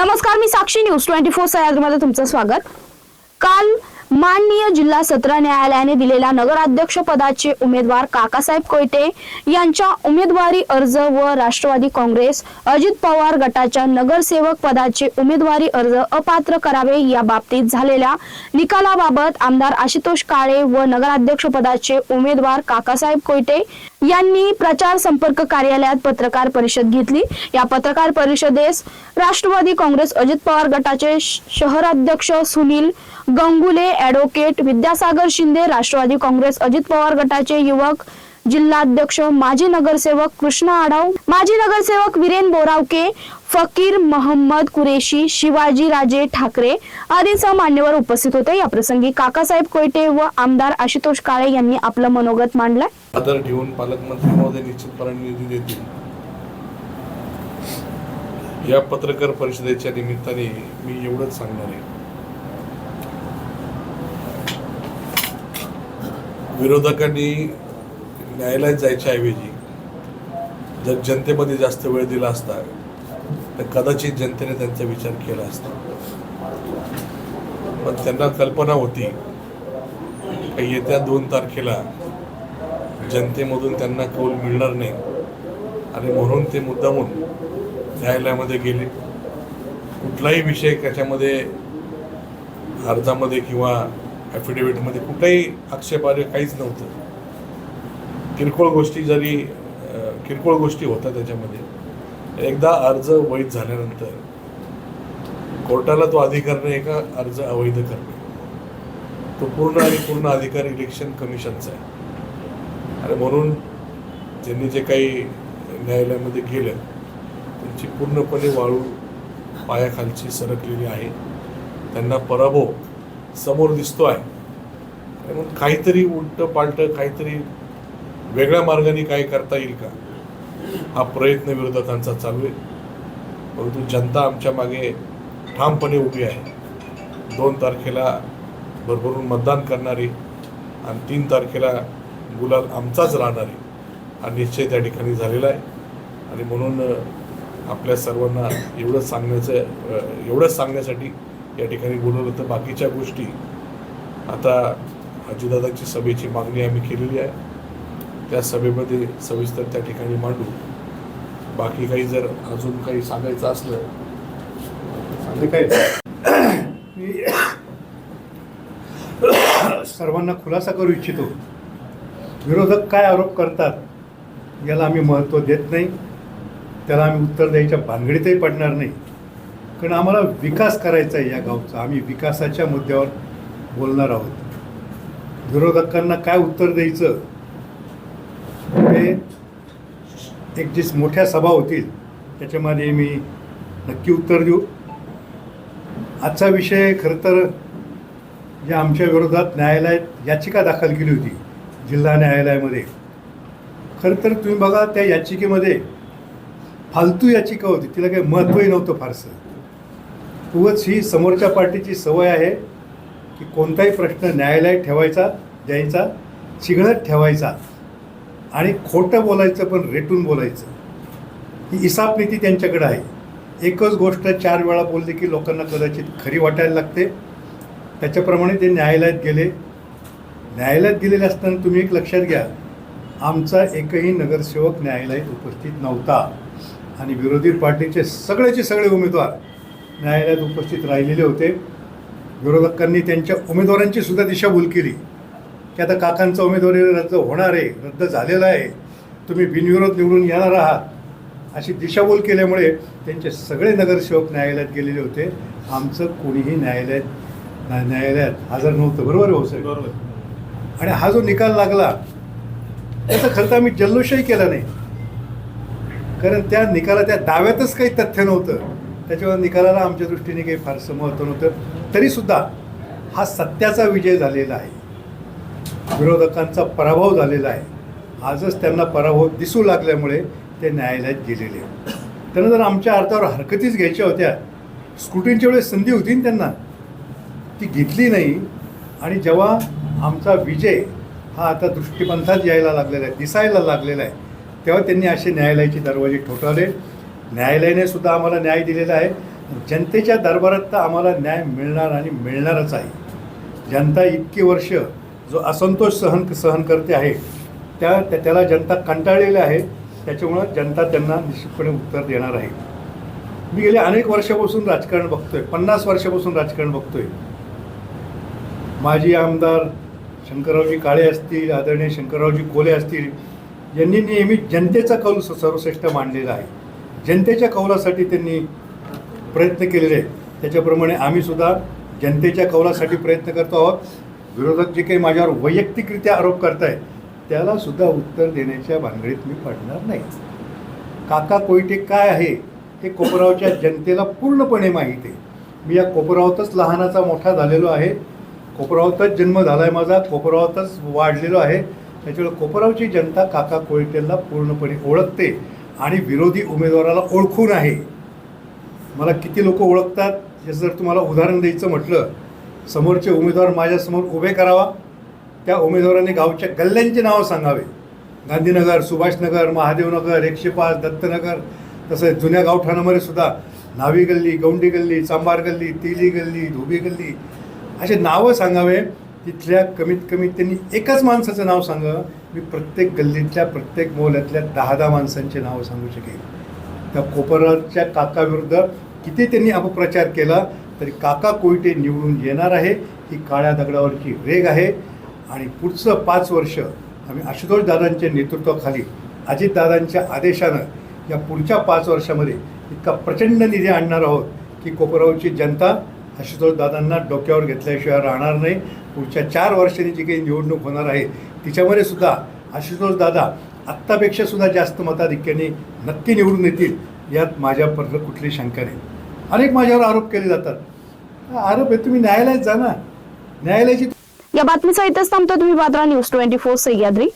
नमस्कार मी Sakshi news. Twenty four सह्याद्रीमध्ये तुमचं स्वागत. काल माननीय जिल्हा सत्र न्यायालयाने दिलेल्या नगराध्यक्ष पदाचे उमेदवार काकासाहेब कोयटे यांच्या उमेदवारी अर्ज व राष्ट्रवादी काँग्रेस अजित पवार गटाच्या नगरसेवक पदाचे उमेदवारी अर्ज अपात्र करावे या बाबतीत झालेल्या निकालाबाबत आमदार आशुतोष काळे व नगराध्यक्ष पदाचे उमेदवार काकासाहेब कोयटे यांनी प्रचार संपर्क कार्यालयात पत्रकार परिषद घेतली. या पत्रकार परिषदेस राष्ट्रवादी काँग्रेस अजित पवार गटाचे शहराध्यक्ष सुनील गंगुले ऍडव्होकेट विद्यासागर शिंदे राष्ट्रवादी काँग्रेस अजित पवार गटाचे युवक जिल्हाध्यक्ष माजी नगरसेवक कृष्ण आढाव माजी नगरसेवक वीरेन बोरावके फकीर मोहम्मद कुरेशी शिवाजी राजे ठाकरे आदींसह मान्यवर उपस्थित होते. या प्रसंगी काकासाहेब कोयटे व आमदार आशुतोष काळे यांनी आपलं मनोगत मांडलंय आदर ठेवून पालकमंत्री महोदय निश्चितपणे निधी देतील. या पत्रकार परिषदेच्या निमित्ताने मी एवढंच सांगणार आहे. विरोधकांनी न्यायालयात जायच्या ऐवजी जर जनतेमध्ये जास्त वेळ दिला असता तर कदाचित जनतेने त्यांचा विचार केला असता. पण त्यांना कल्पना होती की येत्या दोन तारखेला जनतेमधून त्यांना कौल मिळणार नाही. आणि म्हणून ते मुद्दामून न्यायालयामध्ये गेले. कुठलाही विषय त्याच्यामध्ये अर्जामध्ये किंवा ॲफिडेव्हिटमध्ये कुठलाही आक्षेपार्ह काहीच नव्हतं. किरकोळ गोष्टी जरी किरकोळ गोष्टी होत्या त्याच्यामध्ये. एकदा अर्ज वैध झाल्यानंतर कोर्टाला तो अधिकार नाही का अर्ज अवैध करणे. तो पूर्ण आणि पूर्ण अधिकार इलेक्शन कमिशनचा आहे. आणि म्हणून ज्यांनी जे काही न्यायालयामध्ये गेलं त्यांची पूर्णपणे वाळू पायाखालची सरकलेली आहे. त्यांना पराभव समोर दिसतो आहे. म्हणून मग काहीतरी उलटं पालटं काहीतरी वेगळ्या मार्गाने काय करता येईल का? हा प्रयत्न विरोधकांचा चालू आहे. परंतु जनता आमच्या मागे ठामपणे उभी आहे. दोन तारखेला भरभरून मतदान करणारी आणि तीन तारखेला गुलाल आमचाच राहणारी हा निश्चय त्या ठिकाणी झालेला आहे. आणि म्हणून आपल्या सर्वांना एवढंच सांगण्याचं एवढंच सांगण्यासाठी या ठिकाणी बोलवलं तर बाकीच्या गोष्टी आता अजितदादाची सभेची मागणी आम्ही केलेली आहे. त्या सभेमध्ये सविस्तर त्या ठिकाणी मांडू. बाकी काही जर अजून काही सांगायचं असलं काय? मी सर्वांना खुलासा करू इच्छितो. विरोधक काय आरोप करतात याला आम्ही महत्त्व देत नाही. त्याला आम्ही उत्तर द्यायच्या भानगडीतही पडणार नाही. कारण आम्हाला विकास करायचा आहे या गावचा. आम्ही विकासाच्या मुद्द्यावर बोलणार आहोत. विरोधकांना काय उत्तर द्यायचं हे एक जी मोठ्या सभा होतील त्याच्यामध्ये मी नक्की उत्तर देऊ. आजचा विषय खरं तर जे आमच्या विरोधात न्यायालयात याचिका दाखल केली होती जिल्हा न्यायालयामध्ये. खरं तर तुम्ही बघा त्या याचिकेमध्ये फालतू याचिका होती तिला काही महत्त्वही नव्हतं फारसं. उगाच ही समोरच्या पार्टीची सवय आहे की कोणताही प्रश्न न्यायालयात ठेवायचा द्यायचा चिघळत ठेवायचा. आणि खोटं बोलायचं पण रेटून बोलायचं. ही इसाप नीती त्यांच्याकडे आहे. एकच गोष्ट चार वेळा बोलली की लोकांना कदाचित खरी वाटायला लागते. त्याच्याप्रमाणे ते न्यायालयात गेले. न्यायालयात गेलेले असताना तुम्ही एक लक्षात घ्या. आमचा एकही नगरसेवक न्यायालयात उपस्थित नव्हता. आणि विरोधी पार्टीचे सगळेचे सगळे उमेदवार न्यायालयात उपस्थित राहिलेले होते. विरोधकांनी त्यांच्या उमेदवारांची सुद्धा दिशाभूल केली. की आता काकांचा उमेदवारी रद्द होणार आहे रद्द झालेला आहे. तुम्ही बिनविरोध निवडून येणार आहात. अशी दिशाभूल केल्यामुळे त्यांचे सगळे नगरसेवक न्यायालयात गेलेले होते. आमचं कोणीही न्यायालयात न्या- न्यायालयात हजर नव्हतं. बरोबर हो साहेब? बरोबर. आणि हा जो निकाल लागला त्याचा खर्च आम्ही जल्लोषही केला नाही. कारण त्या निकाला त्या दाव्यातच काही तथ्य नव्हतं. त्याच्यावर निकालाला आमच्या दृष्टीने काही फारसं महत्त्व नव्हतं. तरीसुद्धा हा सत्याचा विजय झालेला आहे. विरोधकांचा पराभव झालेला आहे. आजच त्यांना पराभव दिसू लागल्यामुळे ते न्यायालयात गेलेले त्यांना जर आमच्या अर्थावर हरकतीच घ्यायच्या होत्या स्क्रुटीनच्या वेळेस संधी होती ना त्यांना. ती घेतली नाही. आणि जेव्हा आमचा विजय हा आता दृष्टिपंथात यायला लागलेला आहे दिसायला लागलेला आहे तेव्हा त्यांनी असे न्यायालयाचे दरवाजे ठोठावले. न्यायालयाने सुद्धा आम्हाला न्याय दिलेला आहे. जनतेच्या दरबारात तर आम्हाला न्याय मिळणार आणि मिळणारच आहे. जनता इतकी वर्ष जो असंतोष सहन सहन करते आहे त्या त्याला जनता कंटाळलेली आहे त्याच्यामुळं जनता त्यांना निश्चितपणे उत्तर देणार आहे. मी गेले अनेक वर्षापासून राजकारण बघतोय पन्नास वर्षापासून राजकारण बघतोय. माजी आमदार शंकररावजी काळे असतील आदरणीय शंकररावजी कोले असतील यांनी नेहमी जनतेचा कौल सर्वश्रेष्ठ मांडलेला आहे. जनतेच्या कौलासाठी त्यांनी प्रयत्न केलेले आहेत. त्याच्याप्रमाणे आम्हीसुद्धा जनतेच्या कौलासाठी प्रयत्न करतो आहोत. विरोधक जे काही माझ्यावर वैयक्तिकरित्या आरोप करतायत त्याला सुद्धा उत्तर देण्याच्या भानगडीत मी पडणार नाही. काका कोयटे काय आहे हे कोपरावच्या जनतेला पूर्णपणे माहीत आहे. मी या कोपरावतच लहानाचा मोठा झालेलो आहे. कोपरावतच जन्म झाला आहे माझा कोपरावतच वाढलेलो आहे. त्याच्यामुळे कोपरावची जनता काका कोयटेला पूर्णपणे ओळखते आणि विरोधी उमेदवाराला ओळखून आहे. मला किती लोक ओळखतात याचं जर तुम्हाला उदाहरण द्यायचं म्हटलं समोरचे उमेदवार माझ्यासमोर उभे करावा. त्या उमेदवारांनी गावच्या गल्ल्यांची नावं सांगावे. गांधीनगर सुभाषनगर महादेवनगर एकशे पाच दत्तनगर तसंच जुन्या गावठाणामध्ये सुद्धा न्हावी गल्ली गौंडी गल्ली चांबार गल्ली तेली गल्ली धोबी गल्ली असे नावं सांगावे. तिथल्या कमीत कमी त्यांनी एकच माणसाचं नाव सांगावं मी प्रत्येक गल्लीतल्या प्रत्येक मोहल्यातल्या दहा दहा माणसांची नावं सांगू शकेन. त्या कोपराच्या काकाविरुद्ध किती त्यांनी अपप्रचार केला तरी काका कोयटे निवडून येणार आहे ही काळ्या दगडावरची रेग आहे. आणि पुढचं पाच वर्ष आम्ही आशुतोष दादांच्या नेतृत्वाखाली अजितदादांच्या आदेशानं या पुढच्या पाच वर्षामध्ये इतका प्रचंड निधी आणणार आहोत की कोपरावची जनता आशुतोष दादांना डोक्यावर घेतल्याशिवाय राहणार नाही. पुढच्या चार वर्षांनी जी काही निवडणूक होणार आहे तिच्यामध्ये सुद्धा आशुतोष दादा आत्तापेक्षा सुद्धा जास्त मताधिक्याने नक्की निवडून येतील यात माझ्यापर्यंत कुठली शंका नाही. अनेक माझ्यावर आरोप केले जातात. आरोप आहे तुम्ही न्यायालयात जा ना. न्यायालयाची या बातमीचा इथेच थांबतो तुम्ही. पात्रा न्यूज ट्वेंटी फोर सह्याद्री.